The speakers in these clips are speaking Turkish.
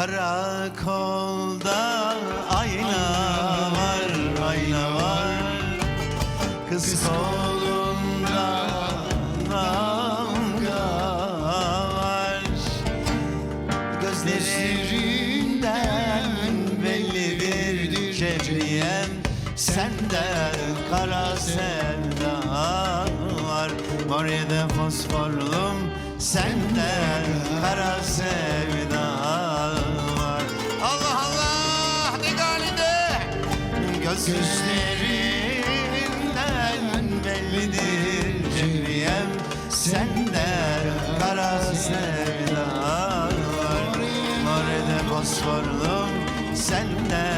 Karakolda ayna var, ayna var. Kız kolunda damga var. Gözlerinden bellidir cebriyem Sende kara sevda var. Var ya da fosforlum Sende kara sevda Göz gözlerinden bellidir cebriyem Sende kara sevda var. Morede fosforlum Sende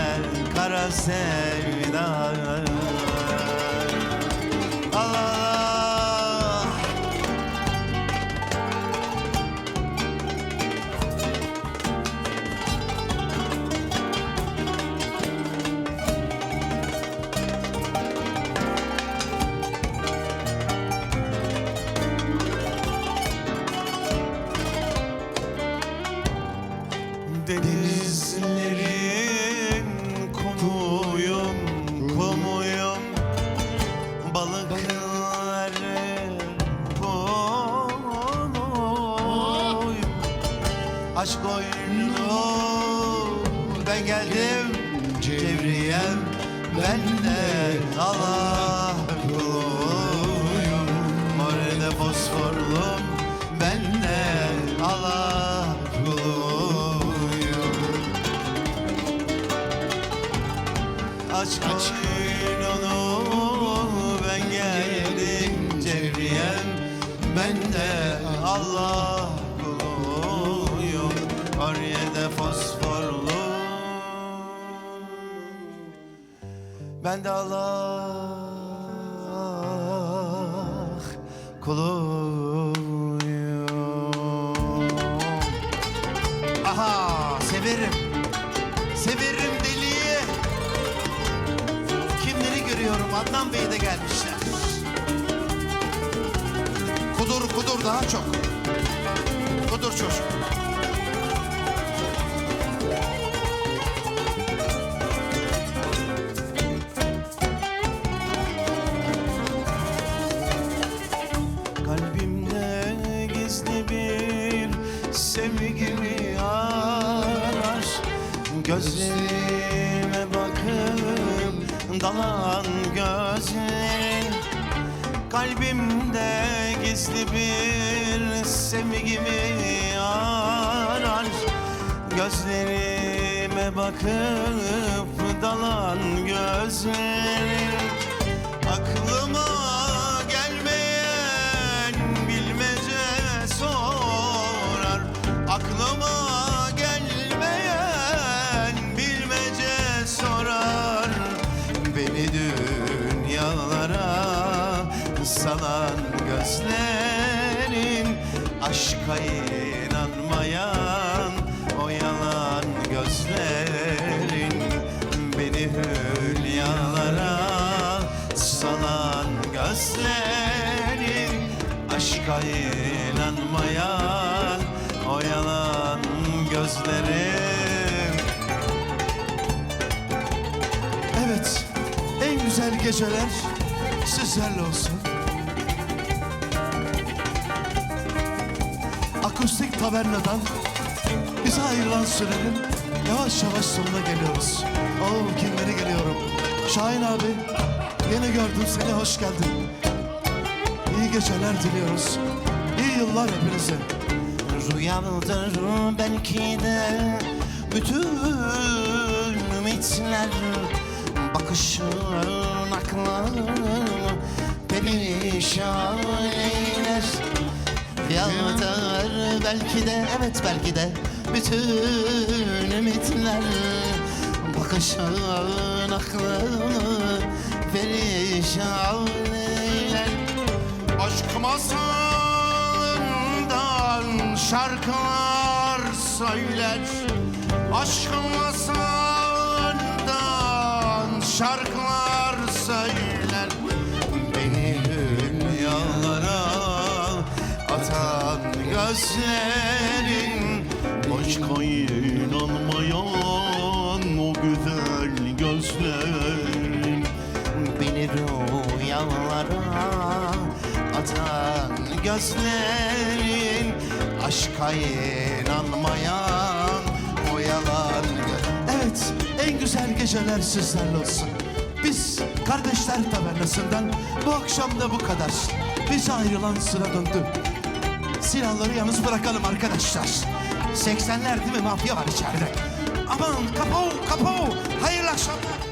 kara sevda var. Allah Denizlerin kumuyum, kumuyum. Balıkların kumuyum. Aşk oyunu ben geldim Cevriyem ben de Allah Aşk oyununu ben geldim Cevriyem ben de Allah kuluyum Ariyede fosforlu. Ben de Allah kuluyum Aha severim. Severim deliyi görüyorum. Adnan Bey'e de gelmişler. Kudur kudur daha çok. Kudur çocuk. Kalbimde gizli bir sevgimi arar. Gözlerime dalan gözlerin Kalbimde gizli bir sevgimi arar. Gözlerime bakıp dalan gözlerin Aklıma salan gözlerin Aşka inanmayan o yalan gözlerin Beni hülyalara salan gözlerin Aşka inanmayan o yalan gözlerin Evet, en güzel geceler sizlerle olsun. Akustik tavernadan bize ayrılan sürenin yavaş yavaş sonuna geliyoruz. Oo kimleri geliyorum. Şahin abi, yeni gördüm seni, hoş geldin. İyi geceler diliyoruz. İyi yıllar hepinize. Rüyamdır belki de bütün ümitler Bakışın aklımı perişan Rüyamdır belki de evet belki de bütün ümitler Bakışın aklımı perişan eyler. Aşk masalından şarkılar söyler. Aşk masalından şarkılar gözlerin Başka inanmayan o güzel gözlerin Beni rüyalara atan gözlerin Aşka inanmayan o yalan Evet en güzel geceler sizlerle olsun biz Kardeşler Tavernası'ndan bu akşam da bu kadar. Bize ayrılan sıra döndü. Silahları yalnız bırakalım arkadaşlar. 80'ler değil mi? Mafya var içeride. Aman kapı kapı. Hayırlı akşamlar.